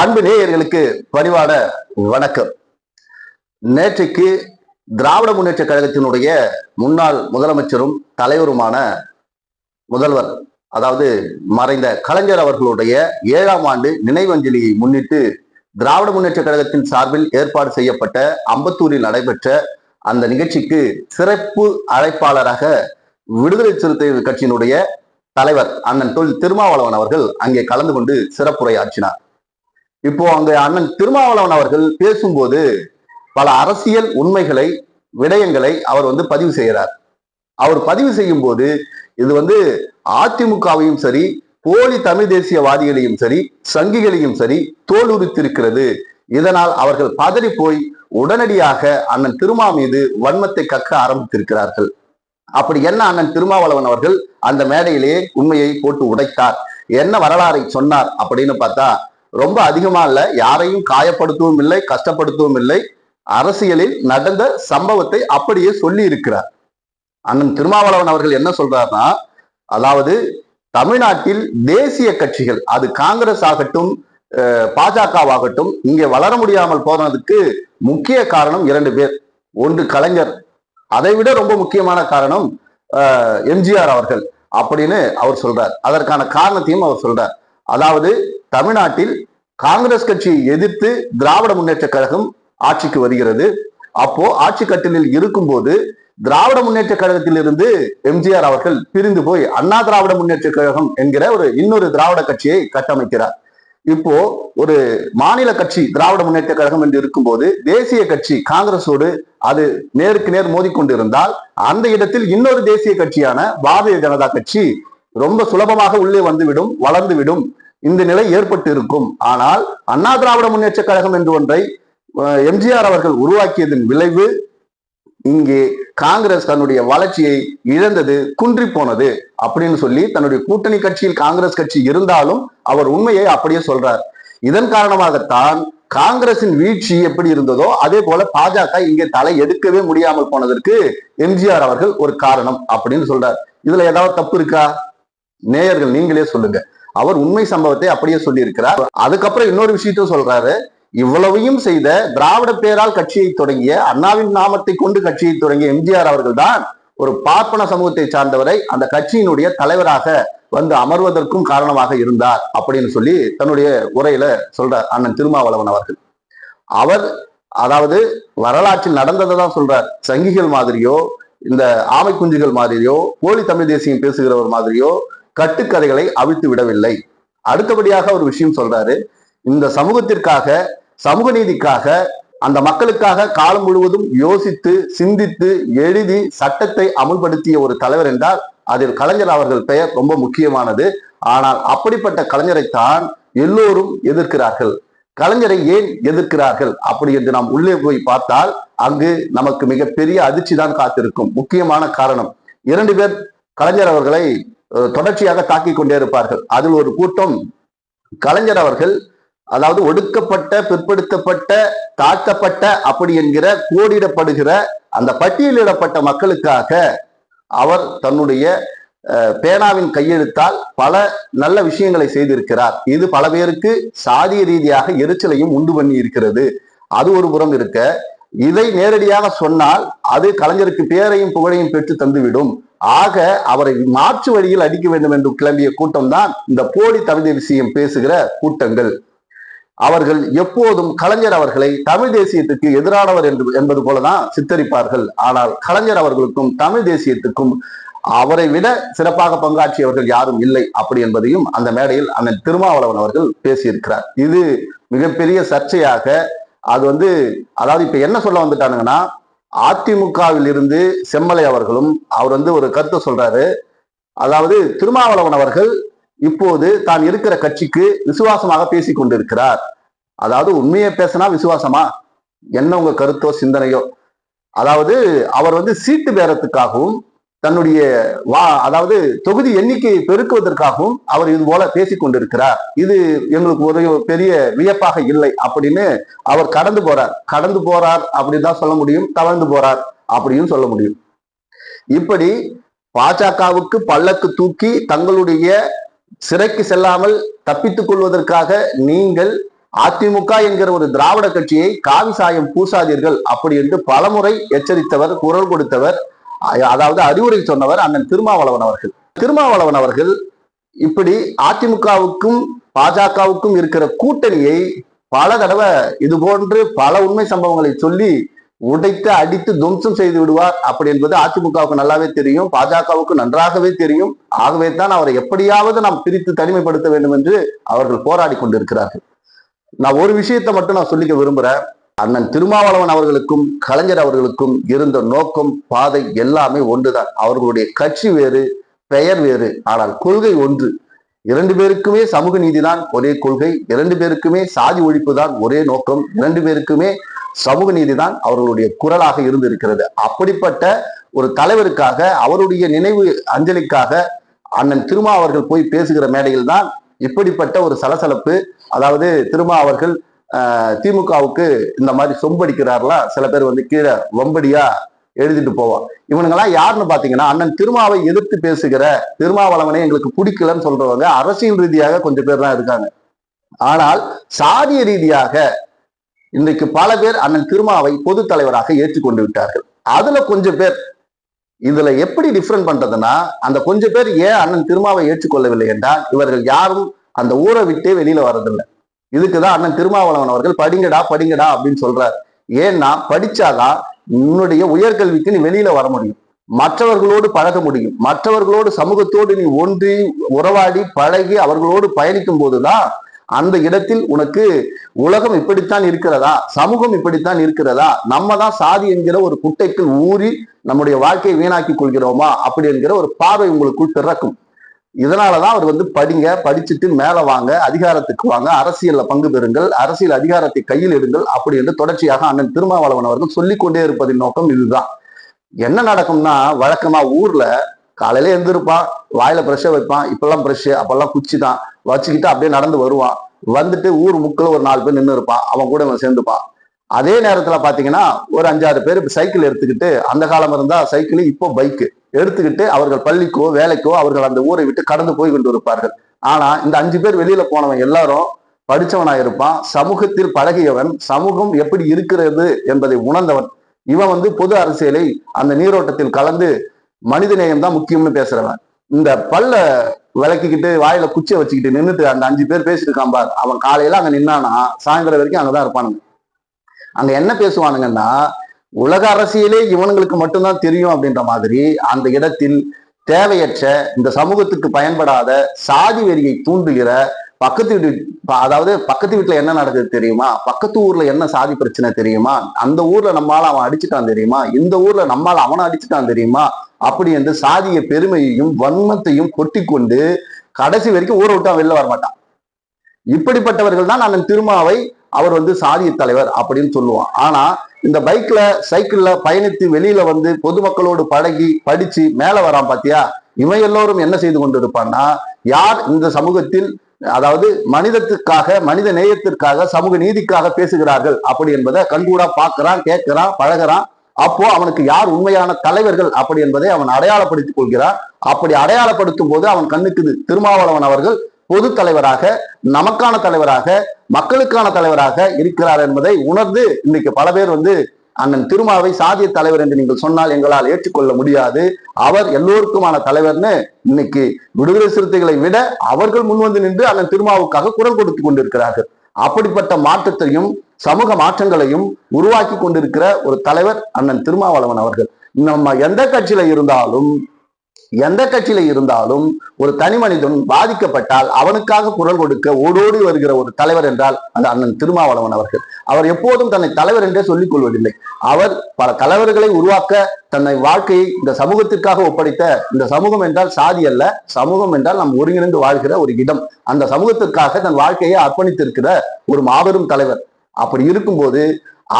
அன்பு நேயர்களுக்கு பணிவான வணக்கம். நேற்றைக்கு திராவிட முன்னேற்ற கழகத்தினுடைய முன்னாள் முதலமைச்சரும் தலைவருமான முதல்வர் அதாவது மறைந்த கலைஞர் அவர்களுடைய ஏழாம் ஆண்டு நினைவஞ்சலியை முன்னிட்டு திராவிட முன்னேற்ற கழகத்தின் சார்பில் ஏற்பாடு செய்யப்பட்ட அம்பத்தூரில் நடைபெற்ற அந்த நிகழ்ச்சிக்கு சிறப்பு அழைப்பாளராக விடுதலை சிறுத்தைகள் கட்சியினுடைய தலைவர் அண்ணன் தொல் திருமாவளவன் அவர்கள் அங்கே கலந்து கொண்டு சிறப்புரையாற்றினார். இப்போ அங்க அண்ணன் திருமாவளவன் அவர்கள் பேசும்போது பல அரசியல் உண்மைகளை விடயங்களை அவர் வந்து பதிவு செய்கிறார். அவர் பதிவு செய்யும் போது இது வந்து அதிமுகவையும் சரி போலி தமிழ் தேசியவாதிகளையும் சரி சங்கிகளையும் சரி தோலுரித்திருக்கிறது. இதனால் அவர்கள் பதறி போய் உடனடியாக அண்ணன் திருமா மீது வன்மத்தை கக்க ஆரம்பித்திருக்கிறார்கள். அப்படி என்ன அண்ணன் திருமாவளவன் அவர்கள் அந்த மேடையிலேயே உண்மையை போட்டு உடைத்தார்? என்ன வரலாறை சொன்னார்? அப்படின்னு பார்த்தா ரொம்ப அதிகமா இல்லை. யாரையும் காயப்படுத்தவும் இல்லை கஷ்டப்படுத்தவும் இல்லை. அரசியலில் நடந்த சம்பவத்தை அப்படியே சொல்லி இருக்கிறார் அண்ணன் திருமாவளவன் அவர்கள் என்ன சொல்றாருன்னா அதாவது தமிழ்நாட்டில் தேசிய கட்சிகள் அது காங்கிரஸ் ஆகட்டும் பாஜகவாகட்டும் இங்கே வளர முடியாமல் போனதுக்கு முக்கிய காரணம் இரண்டு பேர். ஒன்று கலைஞர். அதை விட ரொம்ப முக்கியமான காரணம் எம்ஜிஆர் அவர்கள் அப்படின்னு அவர் சொல்றார். அதற்கான காரணத்தையும் அவர் சொல்றார். அதாவது தமிழ்நாட்டில் காங்கிரஸ் கட்சியை எதிர்த்து திராவிட முன்னேற்ற கழகம் ஆட்சிக்கு வருகிறது. அப்போ ஆட்சி கட்டலில் இருக்கும்போது திராவிட முன்னேற்ற கழகத்திலிருந்து எம்ஜிஆர் அவர்கள் பிரிந்து போய் அண்ணா திராவிட முன்னேற்ற கழகம் என்கிற ஒரு இன்னொரு திராவிட கட்சியை கட்டமைக்கிறார். இப்போ ஒரு மாநில கட்சி திராவிட முன்னேற்ற கழகம் என்று இருக்கும்போது தேசிய கட்சி காங்கிரஸோடு அது நேருக்கு நேர் மோதிக்கொண்டிருந்தால் அந்த இடத்தில் இன்னொரு தேசிய கட்சியான பாரதிய ஜனதா கட்சி ரொம்ப சுலபமாக உள்ளே வந்துவிடும் வளர்ந்துவிடும். இந்த நிலை ஏற்பட்டு இருக்கும் ஆனால் அண்ணா திராவிட முன்னேற்ற கழகம் என்று ஒன்றை எம்ஜிஆர் அவர்கள் உருவாக்கியதன் விளைவு இங்கே காங்கிரஸ் தன்னுடைய வளர்ச்சியை இழந்தது குன்றி போனது அப்படின்னு சொல்லி தன்னுடைய கூட்டணி கட்சியில் காங்கிரஸ் கட்சி இருந்தாலும் அவர் உண்மையை அப்படியே சொல்றார். இதன் காரணமாகத்தான் காங்கிரசின் வீழ்ச்சி எப்படி இருந்ததோ அதே போல பாஜக இங்கே தலை எடுக்கவே முடியாமல் போனதற்கு எம்ஜிஆர் அவர்கள் ஒரு காரணம் அப்படின்னு சொல்றார். இதுல ஏதாவது தப்பு இருக்கா? நேயர்கள் நீங்களே சொல்லுங்க. அவர் உண்மை சம்பவத்தை அப்படியே சொல்லியிருக்கிறார். அதுக்கப்புறம் இன்னொரு விஷயத்தையும் சொல்றாரு. இவ்வளவையும் செய்த திராவிட பேரால் கட்சியை தொடங்கிய அண்ணாவின் நாமத்தை கொண்டு கட்சியை தொடங்கிய எம்ஜிஆர் அவர்கள் தான் ஒரு பார்ப்பன சமூகத்தை சார்ந்தவரை அந்த கட்சியினுடைய தலைவராக வந்து அமர்வதற்கும் காரணமாக இருந்தார் அப்படின்னு சொல்லி தன்னுடைய உரையில சொல்றார் அண்ணன் திருமாவளவன் அவர்கள். அவர் அதாவது வரலாற்றில் நடந்ததை தான் சொல்றார். சங்கிகள் மாதிரியோ இந்த ஆமை குஞ்சுகள் மாதிரியோ போலி தமிழ் தேசியம் பேசுகிறவர் மாதிரியோ கட்டுக்கதைகளை அவிழ்த்து விடவில்லை. அடுத்தபடியாக ஒரு விஷயம் சொல்றாரு. இந்த சமூகத்திற்காக சமூக நீதிக்காக அந்த மக்களுக்காக காலம் முழுவதும் யோசித்து சிந்தித்து எழுதி சட்டத்தை அமுல்படுத்திய ஒரு தலைவர் என்றால் அதில் கலைஞர் அவர்கள் பெயர் ரொம்ப முக்கியமானது. ஆனால் அப்படிப்பட்ட கலைஞரைத்தான் எல்லோரும் எதிர்க்கிறார்கள். கலைஞரை ஏன் எதிர்க்கிறார்கள் அப்படி என்று நாம் உள்ளே போய் பார்த்தால் அங்கு நமக்கு மிகப்பெரிய அதிர்ச்சி தான் காத்திருக்கும். முக்கியமான காரணம். இரண்டு பேர் கலைஞர் அவர்களை தொடர்ச்சியாக தாக்கிக் கொண்டே இருப்பார்கள். அதில் ஒரு கூட்டம் கலைஞர் அவர்கள் அதாவது ஒடுக்கப்பட்ட பிற்படுத்தப்பட்ட தாழ்த்தப்பட்ட அப்படி என்கிற கோடிடப்படுகிற அந்த பட்டியலிடப்பட்ட மக்களுக்காக அவர் தன்னுடைய பேனாவின் கையெழுத்தால் பல நல்ல விஷயங்களை செய்திருக்கிறார். இது பல பேருக்கு சாதிய ரீதியாக எரிச்சலையும் உண்டு பண்ணி இருக்கிறது. அது ஒரு புறம் இருக்க இதை நேரடியாக சொன்னால் அது கலைஞருக்கு பேரையும் புகழையும் பெற்று தந்துவிடும். ஆக அவரை மாற்று வழியில் அடிக்க வேண்டும் என்று கிளம்பிய கூட்டம் தான் இந்த போலி தமிழ் விஷயம் பேசுகிற கூட்டங்கள். அவர்கள் எப்போதும் கலைஞர் அவர்களை தமிழ் தேசியத்துக்கு எதிரானவர் என்று என்பது போலதான் சித்தரிப்பார்கள். ஆனால் கலைஞர் அவர்களுக்கும் தமிழ் தேசியத்துக்கும் அவரை விட சிறப்பாக பங்காற்றியவர்கள் யாரும் இல்லை அப்படி என்பதையும் அந்த மேடையில் அண்ணன் திருமாவளவன் அவர்கள் பேசியிருக்கிறார். இது மிகப்பெரிய சர்ச்சையாக அது வந்து அதாவது இப்ப என்ன சொல்ல வந்துட்டானுங்கன்னா அதிமுகவில் இருந்து செம்மலை அவர்களும் அவர் வந்து ஒரு கருத்தை சொல்றாரு. அதாவது திருமாவளவன் அவர்கள் இப்போது தான் இருக்கிற கட்சிக்கு விசுவாசமாக பேசி கொண்டிருக்கிறார். அதாவது உண்மையை பேசினா விசுவாசமா? என்ன உங்க கருத்தோ சிந்தனையோ? அதாவது அவர் வந்து சீட்டு பேரத்துக்காகவும் தன்னுடைய வா அதாவது தொகுதி எண்ணிக்கையை பெருக்குவதற்காகவும் அவர் இது போல பேசிக் கொண்டிருக்கிறார். இது எங்களுக்கு ஒரு பெரிய வியப்பாக இல்லை. அப்படின்னு அவர் கடந்து போறார். கடந்து போறார் அப்படின்னு தான் சொல்ல முடியும். தளர்ந்து போறார் அப்படின்னு சொல்ல முடியும். இப்படி பாஜகவுக்கு பல்லக்கு தூக்கி தங்களுடைய சிறைக்கு செல்லாமல் தப்பித்துக் கொள்வதற்காக நீங்கள் அதிமுக என்கிற ஒரு திராவிட கட்சியை காவி சாயம் பூசாதீர்கள் அப்படி என்று பலமுறை எச்சரித்தவர் குரல் கொடுத்தவர் அதாவது அறிவுரை சொன்னவர் அண்ணன் திருமாவளவன் அவர்கள். திருமாவளவன் அவர்கள் இப்படி அதிமுகவுக்கும் பாஜகவுக்கும் இருக்கிற கூட்டணியை பல தடவை இது போன்று பல உண்மை சம்பவங்களை சொல்லி உடைத்து அடித்து துவம்சம் செய்து விடுவார். அப்படி என்பது அதிமுகவுக்கு நல்லாவே தெரியும் பாஜகவுக்கு நன்றாகவே தெரியும். ஆகவே தான் அவரை எப்படியாவது நாம் பிரித்து தனிமைப்படுத்த வேண்டும் என்று அவர்கள் போராடி கொண்டிருக்கிறார்கள். நான் ஒரு விஷயத்தை மட்டும் நான் சொல்லிக்க விரும்புறேன். அண்ணன் திருமாவளவன் அவர்களுக்கும் கலைஞர் அவர்களுக்கும் இருந்த நோக்கம் பாதை எல்லாமே ஒன்றுதான். அவர்களுடைய கட்சி வேறு பெயர் வேறு. ஆனால் கொள்கை ஒன்று. இரண்டு பேருக்குமே சமூக நீதிதான் ஒரே கொள்கை. இரண்டு பேருக்குமே சாதி ஒழிப்பு தான் ஒரே நோக்கம். இரண்டு பேருக்குமே சமூக நீதிதான் அவர்களுடைய குரலாக இருந்திருக்கிறது. அப்படிப்பட்ட ஒரு தலைவருக்காக அவருடைய நினைவு அஞ்சலிக்காக அண்ணன் திருமா அவர்கள் போய் பேசுகிற மேடையில் தான் இப்படிப்பட்ட ஒரு சலசலப்பு. அதாவது திருமா அவர்கள் திமுகவுக்கு இந்த மாதிரி சொம்படிக்கிறார்களா சில பேர் வந்து கீழே வம்படியா எழுதிட்டு போவான். இவனுங்கெல்லாம் யாருன்னு பாத்தீங்கன்னா அண்ணன் திருமாவை எதிர்த்து பேசுகிற திருமாவளவனை எங்களுக்கு பிடிக்கலன்னு சொல்றவங்க அரசியல் ரீதியாக கொஞ்சம் பேர் தான் இருக்காங்க. ஆனால் சாதிய ரீதியாக இன்றைக்கு பல பேர் அண்ணன் திருமாவை பொது தலைவராக ஏற்றுக்கொண்டு விட்டார்கள். அதுல கொஞ்சம் பேர் இதுல எப்படி டிஃப்ரெண்ட் பண்றதுன்னா அந்த கொஞ்சம் பேர் ஏன் அண்ணன் திருமாவை ஏற்றுக்கொள்ளவில்லை என்றால் இவர்கள் யாரும் அந்த ஊரை விட்டே வெளியில வர்றதில்லை. இதுக்குதான் அண்ணன் திருமாவளவன் அவர்கள் படிங்கடா படிங்கடா அப்படின்னு சொல்றாரு. ஏன்னா படிச்சாதான் உன்னுடைய உயர்கல்விக்கு நீ வெளியில வர முடியும். மற்றவர்களோடு பழக முடியும். மற்றவர்களோடு சமூகத்தோடு நீ ஒன்றி உறவாடி பழகி அவர்களோடு பயணிக்கும் போதுதான் அந்த இடத்தில் உனக்கு உலகம் இப்படித்தான் இருக்கிறதா? சமூகம் இப்படித்தான் இருக்கிறதா? நம்ம தான் சாதி என்கிற ஒரு குட்டைக்குள் ஊறி நம்முடைய வாழ்க்கையை வீணாக்கி கொள்கிறோமா? அப்படி என்கிற ஒரு பார்வை உங்களுக்குள் பிறக்கும். இதனாலதான் அவர் வந்து படிங்க படிச்சுட்டு மேல வாங்க அதிகாரத்துக்கு வாங்க அரசியல்ல பங்கு பெறுங்கள் அரசியல் அதிகாரத்தை கையில் எடுங்கள் அப்படி என்று தொடர்ச்சியாக அண்ணன் திருமாவளவன் அவர்கள் சொல்லிக்கொண்டே இருப்பதின் நோக்கம் இதுதான். என்ன நடக்கும்னா வழக்கமா ஊர்ல காலையில எழுந்திருப்பான் வாயில ப்ரெஷ்ஷை வைப்பான் இப்பெல்லாம் ப்ரெஷ் அப்பெல்லாம் குச்சி தான் வச்சுக்கிட்டு அப்படியே நடந்து வருவான். வந்துட்டு ஊர் முக்கில் ஒரு நாலு பேர் நின்று இருப்பான் அவன் கூட இவன் சேர்ந்துப்பான். அதே நேரத்துல பாத்தீங்கன்னா ஒரு அஞ்சாறு பேர் சைக்கிள் எடுத்துக்கிட்டு அந்த காலம் இருந்தா சைக்கிள் இப்போ பைக்கு எடுத்துக்கிட்டு அவர்கள் பள்ளிக்கோ வேலைக்கோ அவர்கள் அந்த ஊரை விட்டு கடந்து போய் கொண்டு இருப்பார்கள் ஆனா இந்த அஞ்சு பேர் வெளியில போனவன் எல்லாரும் படிச்சவனா இருப்பான் சமூகத்தில் பழகியவன் சமூகம் எப்படி இருக்கிறது என்பதை உணர்ந்தவன். இவன் வந்து பொது அரசியலை அந்த நீரோட்டத்தில் கலந்து மனிதநேயம் தான் முக்கியம்னு பேசுறவன். இந்த பல்ல விளக்கிக்கிட்டு வாயில குச்சியை வச்சுக்கிட்டு நின்றுட்டு அந்த அஞ்சு பேர் பேசிட்டு இருக்கான் பார். அவன் காலையில அங்க நின்னானா சாயந்தரம் வரைக்கும் அங்கதான் இருப்பானுங்க. அங்க என்ன பேசுவானுங்கன்னா உலக அரசியலே இவனுங்களுக்கு மட்டும்தான் தெரியும் அப்படின்ற மாதிரி அந்த இடத்தில் தேவையற்ற இந்த சமூகத்துக்கு பயன்படாத சாதி வெறியை தூண்டுகிற பக்கத்து வீட்டு அதாவது பக்கத்து வீட்டுல என்ன நடக்குது தெரியுமா? பக்கத்து ஊர்ல என்ன சாதி பிரச்சனை தெரியுமா? அந்த ஊர்ல நம்மால அவன் அடிச்சுட்டான் தெரியுமா? இந்த ஊர்ல நம்மால அவனை அடிச்சுட்டான் தெரியுமா? அப்படி என்று சாதிய பெருமையையும் வன்மத்தையும் கொட்டி கொண்டு கடைசி வரைக்கும் ஊரை விட்டு அவன் வெளில வரமாட்டான். இப்படிப்பட்டவர்கள் தான் அண்ணன் திருமாவை அவர் வந்து சாதிய தலைவர் அப்படின்னு சொல்லுவான். ஆனா இந்த பைக்ல சைக்கிள்ல பயணித்து வெளியில வந்து பொதுமக்களோடு பழகி படிச்சு மேல வரான் பாத்தியா? இவன் எல்லோரும் என்ன செய்து கொண்டு இருப்பான்னா யார் இந்த சமூகத்தில் அதாவது மனிதத்துக்காக மனித நேயத்திற்காக சமூக நீதிக்காக பேசுகிறார்கள் அப்படி என்பதை கண்கூடா பார்க்கறான் கேட்கிறான் பழகுறான். அப்போ அவனுக்கு யார் உண்மையான தலைவர்கள் அப்படி என்பதை அவன் அடையாளப்படுத்திக் கொள்கிறான். அப்படி அடையாளப்படுத்தும் போது அவன் கண்ணுக்கு திருமாவளவன் அவர்கள் பொது தலைவராக நமக்கான தலைவராக மக்களுக்கான தலைவராக இருக்கிறார் என்பதை உணர்ந்து இன்னைக்கு பல பேர் வந்து அண்ணன் திருமாவை சாதிய தலைவர் என்று நீங்கள் சொன்னால் எங்களால் ஏற்றுக்கொள்ள முடியாது. அவர் எல்லோருக்குமான தலைவர்னு இன்னைக்கு விடுதலை சிறுத்தைகளை விட அவர்கள் முன்வந்து நின்று அண்ணன் திருமாவுக்காக குரல் கொடுத்து கொண்டிருக்கிறார்கள். அப்படிப்பட்ட மாற்றத்தையும் சமூக மாற்றங்களையும் உருவாக்கி கொண்டிருக்கிற ஒரு தலைவர் அண்ணன் திருமாவளவன் அவர்கள். நம்ம எந்த கட்சியில இருந்தாலும் எந்த கட்சியில இருந்தாலும் ஒரு தனி மனிதன் பாதிக்கப்பட்டால் அவனுக்காக குரல் கொடுக்க ஓடோடி வருகிற ஒரு தலைவர் என்றால் அது அண்ணன் திருமாவளவன் அவர்கள். அவர் எப்போதும் தன்னை தலைவர் என்றே சொல்லிக் கொள்வதில்லை. அவர் பல தலைவர்களை உருவாக்க தன்னை வாழ்க்கையை இந்த சமூகத்திற்காக ஒப்படைத்த இந்த சமூகம் என்றால் சாதி அல்ல சமூகம் என்றால் நாம் ஒருங்கிணைந்து வாழ்கிற ஒரு இடம். அந்த சமூகத்திற்காக தன் வாழ்க்கையை அர்ப்பணித்திருக்கிற ஒரு மாபெரும் தலைவர். அப்படி இருக்கும்போது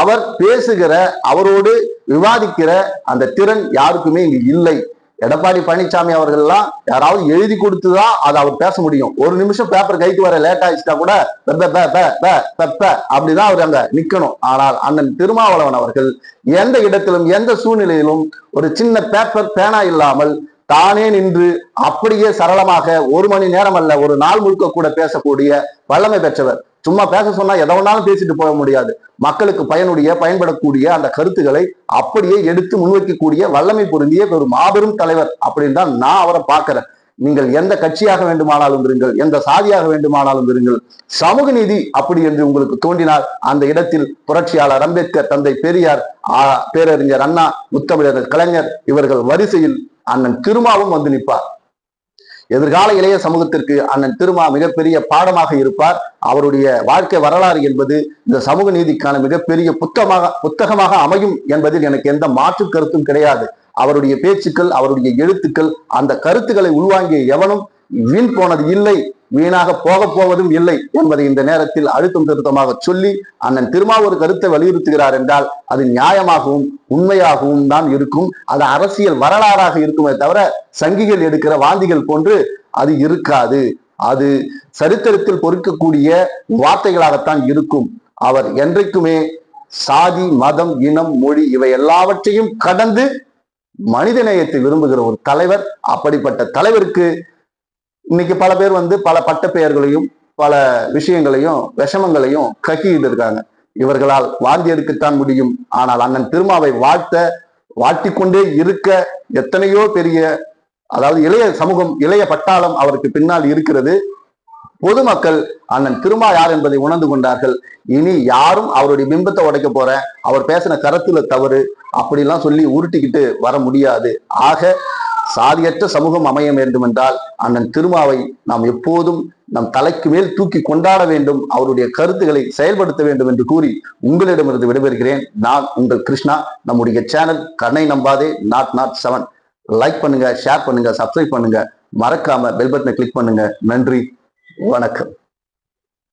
அவர் பேசுகிற அவரோடு விவாதிக்கிற அந்த திறன் யாருக்குமே இங்கு இல்லை. எடப்பாடி பழனிசாமி அவர்கள் எல்லாம் யாராவது எழுதி கொடுத்துதான் அதை அவர் பேச முடியும். ஒரு நிமிஷம் பேப்பர் கைக்கு வர லேட் ஆயிடுச்சுட்டா கூட அப்படிதான் அவர் அங்க நிக்கணும். ஆனால் அண்ணன் திருமாவளவன் அவர்கள் எந்த இடத்திலும் எந்த சூழ்நிலையிலும் ஒரு சின்ன பேப்பர் பேனா இல்லாமல் தானே நின்று அப்படியே சரளமாக ஒரு மணி நேரம் அல்ல ஒரு நாள் முழுக்க கூட பேசக்கூடிய வல்லமை பெற்றவர். சும்மா பேச சொன்னா எதை வேணாலும் பேசிட்டு போக முடியாது. மக்களுக்கு பயனுடைய பயன்படக்கூடிய அந்த கருத்துக்களை அப்படியே எடுத்து முன்வைக்கக்கூடிய வல்லமை பொருந்திய ஒரு மாபெரும் தலைவர் அப்படின்னு தான் நான் அவரை பார்க்கிறேன். நீங்கள் எந்த கட்சியாக வேண்டுமானாலும் இருங்கள் எந்த சாதியாக வேண்டுமானாலும் இருங்கள் சமூக நீதி அப்படி என்று உங்களுக்கு தோன்றினால் அந்த இடத்தில் புரட்சியாளர் அம்பேத்கர் தந்தை பெரியார் பேரறிஞர் அண்ணா முத்தமிழர் கலைஞர் இவர்கள் வரிசையில் அண்ணன் திருமாவும் வந்து நிற்பார். எதிர்கால இளைய சமூகத்திற்கு அண்ணன் திருமா மிகப்பெரிய பாடமாக இருப்பார். அவருடைய வாழ்க்கை வரலாறு என்பது இந்த சமூக நீதிக்கான மிகப்பெரிய புத்தகமாக புத்தகமாக அமையும் என்பதில் எனக்கு எந்த மாற்று கருத்தும் கிடையாது. அவருடைய பேச்சுக்கள் அவருடைய எழுத்துக்கள் அந்த கருத்துக்களை உள்வாங்கிய எவனும் வீண் போனது இல்லை. வீணாக போக போவதும் இல்லை என்பதை இந்த நேரத்தில் அழுத்தம் திருத்தமாக சொல்லி அண்ணன் திருமா ஒரு கருத்தை வலியுறுத்துகிறார் என்றால் அது நியாயமாகவும் உண்மையாகவும் தான் இருக்கும். அது அரசியல் வரலாறாக இருக்குமே தவிர சங்கிகள் எடுக்கிற வாந்திகள் போன்று அது இருக்காது. அது சரித்திரத்தில் பொறுக்கக்கூடிய வார்த்தைகளாகத்தான் இருக்கும். அவர் என்றைக்குமே சாதி மதம் இனம் மொழி இவை எல்லாவற்றையும் கடந்து மனிதநேயத்தை விரும்புகிற ஒரு தலைவர். அப்படிப்பட்ட தலைவருக்கு இன்னைக்கு பல பேர் வந்து பல பட்ட பெயர்களையும் பல விஷயங்களையும் விஷமங்களையும் கக்கிட்டு இருக்காங்க இவர்களால் வாந்தி எடுக்கத்தான் முடியும். ஆனால் அண்ணன் திருமாவை வாழ்த்த வாழ்த்திக்கொண்டே இருக்க எத்தனையோ பெரிய அதாவது இளைய சமூகம் இளைய பட்டாளம் அவருக்கு பின்னால் இருக்கிறது. பொதுமக்கள் அண்ணன் திருமா யார் என்பதை உணர்ந்து கொண்டார்கள். இனி யாரும் அவருடைய பிம்பத்தை உடைக்க போற அவர் பேசின கருத்துல தவறு அப்படிலாம் சொல்லி உருட்டிக்கிட்டு வர முடியாது. ஆக சாதியற்ற சமூகம் அமைய வேண்டும் என்றால் அண்ணன் திருமாவை நாம் எப்போதும் நம் தலைக்கு மேல் தூக்கி கொண்டாட வேண்டும் அவருடைய கருத்துக்களை செயல்படுத்த வேண்டும் என்று கூறி உங்களிடமிருந்து விடைபெறுகிறேன். நான் உங்கள் கிருஷ்ணா. நம்முடைய சேனல் கண்ணை நம்பாதே நாட் நாட் செவன் லைக் பண்ணுங்க ஷேர் பண்ணுங்க சப்ஸ்கிரைப் பண்ணுங்க. மறக்காம பெல் பட்டனை கிளிக் பண்ணுங்க. நன்றி வணக்கம்.